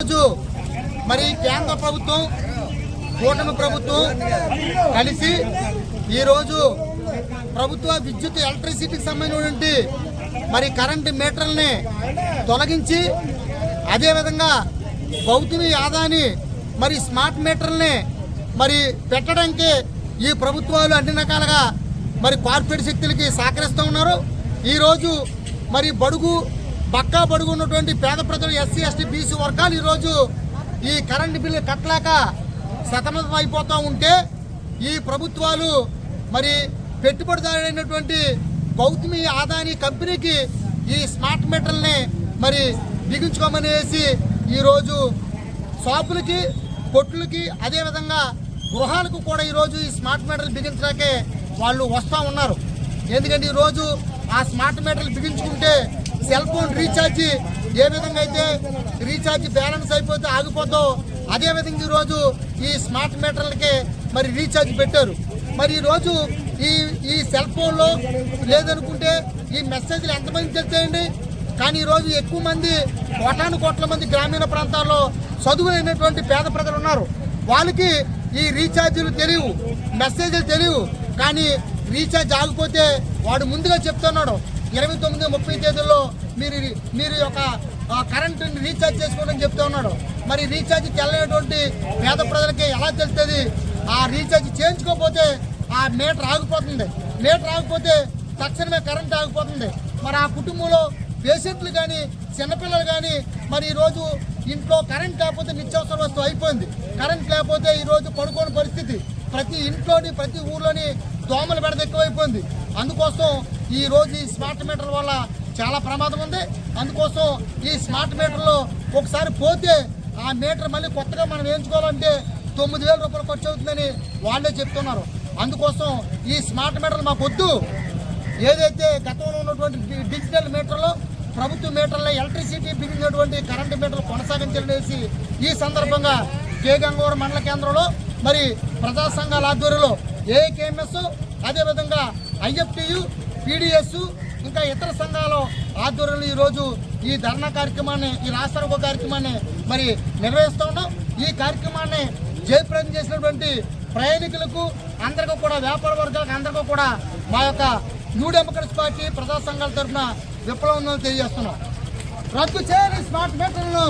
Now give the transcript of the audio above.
రోజు మరి కేంద్ర ప్రభుత్వం కూటమి ప్రభుత్వం కలిసి ఈరోజు ప్రభుత్వ విద్యుత్ ఎలక్ట్రిసిటీకి సంబంధించినటువంటి మరి కరెంటు మీటర్లని తొలగించి అదేవిధంగా గౌతమి ఆదాని మరి స్మార్ట్ మీటర్లని మరి పెట్టడానికి ఈ ప్రభుత్వాలు అన్ని రకాలుగా మరి కార్పొరేట్ శక్తులకి సహకరిస్తూ ఉన్నారు. ఈరోజు మరి బడుగు పక్కా పడుకున్నటువంటి పేద ప్రజలు ఎస్సీ ఎస్టీ బీసీ వర్గాలు ఈరోజు ఈ కరెంటు బిల్లు కట్టలేక సతమతం అయిపోతూ ఉంటే ఈ ప్రభుత్వాలు మరి పెట్టుబడిదారుడైనటువంటి గౌతమి ఆదాని కంపెనీకి ఈ స్మార్ట్ మీటర్ని మరి బిగించుకోమనేసి ఈరోజు షాపులకి కొట్లకి అదేవిధంగా గృహాలకు కూడా ఈరోజు ఈ స్మార్ట్ మీటర్లు బిగించడానికే వాళ్ళు వస్తూ ఉన్నారు. ఎందుకంటే ఈరోజు ఆ స్మార్ట్ మీటర్లు బిగించుకుంటే సెల్ ఫోన్ రీఛార్జ్ ఏ విధంగా అయితే రీఛార్జ్ బ్యాలెన్స్ అయిపోతే ఆగిపోద్దో అదేవిధంగా ఈరోజు ఈ స్మార్ట్ మీటర్లకి మరి రీఛార్జ్ పెట్టారు. మరి ఈరోజు ఈ ఈ సెల్ ఫోన్లో లేదనుకుంటే ఈ మెసేజ్లు ఎంతమంది తెలుస్తాయండి కానీ ఈరోజు ఎక్కువ మంది కోటాను కోట్ల మంది గ్రామీణ ప్రాంతాల్లో చదువులైనటువంటి పేద ప్రజలు ఉన్నారు. వాళ్ళకి ఈ రీఛార్జీలు తెలియవు మెసేజ్లు తెలియవు. కానీ రీఛార్జ్ ఆగిపోతే వాడు ముందుగా చెప్తున్నాడు ఇరవై తొమ్మిది ముప్పై తేదీల్లో మీరు మీరు యొక్క కరెంటుని రీఛార్జ్ చేసుకోవడం చెప్తా ఉన్నాడు. మరి రీఛార్జ్ తెల్లనటువంటి పేద ప్రజలకి ఎలా తెలుస్తుంది? ఆ రీఛార్జ్ చేయించుకోకపోతే ఆ మీటర్ ఆగిపోతుంది. మీటర్ ఆగిపోతే తక్షణమే కరెంట్ ఆగిపోతుంది. మరి ఆ కుటుంబంలో పేషెంట్లు కానీ చిన్నపిల్లలు కానీ మరి ఈరోజు ఇంట్లో కరెంట్ లేకపోతే నిత్యావసర వస్తువు అయిపోయింది. కరెంట్ లేకపోతే ఈరోజు పడుకోని పరిస్థితి. ప్రతి ఇంట్లోని ప్రతి ఊర్లోని దోమల బెడద ఎక్కువైపోయింది. అందుకోసం ఈ రోజు ఈ స్మార్ట్ మీటర్ వల్ల చాలా ప్రమాదం ఉంది. అందుకోసం ఈ స్మార్ట్ మీటర్లో ఒకసారి పోతే ఆ మీటర్ మళ్ళీ కొత్తగా మనం వేయించుకోవాలంటే తొమ్మిది వేల రూపాయలు ఖర్చు అవుతుందని వాళ్ళే చెప్తున్నారు. అందుకోసం ఈ స్మార్ట్ మీటర్లు మాకు వద్దు. ఏదైతే గతంలో ఉన్నటువంటి డిజిటల్ మీటర్లో ప్రభుత్వ మీటర్లో ఎలక్ట్రిసిటీ బిగినటువంటి కరెంటు మీటర్లు కొనసాగించాలనేసి ఈ సందర్భంగా కే గంగవరం మండల కేంద్రంలో మరి ప్రజా సంఘాల ఆధ్వర్యంలో ఏకేఎంఎస్ అదేవిధంగా ఐఎఫ్టియు పీడిఎస్ ఇంకా ఇతర సంఘాల ఆధ్వర్యంలో ఈరోజు ఈ ధర్నా కార్యక్రమాన్ని ఈ రాష్ట్ర కార్యక్రమాన్ని మరి నిర్వహిస్తూ ఉన్నాం. ఈ కార్యక్రమాన్ని జయప్రదం చేసినటువంటి ప్రయాణికులకు అందరికీ కూడా వ్యాపార వర్గాలకు అందరికీ కూడా మా యొక్క న్యూ డెమోక్రట్స్ పార్టీ ప్రజా సంఘాల తరఫున విప్లవం తెలియజేస్తున్నాం. రద్దు చేయాలి స్మార్ట్ మీటర్లను.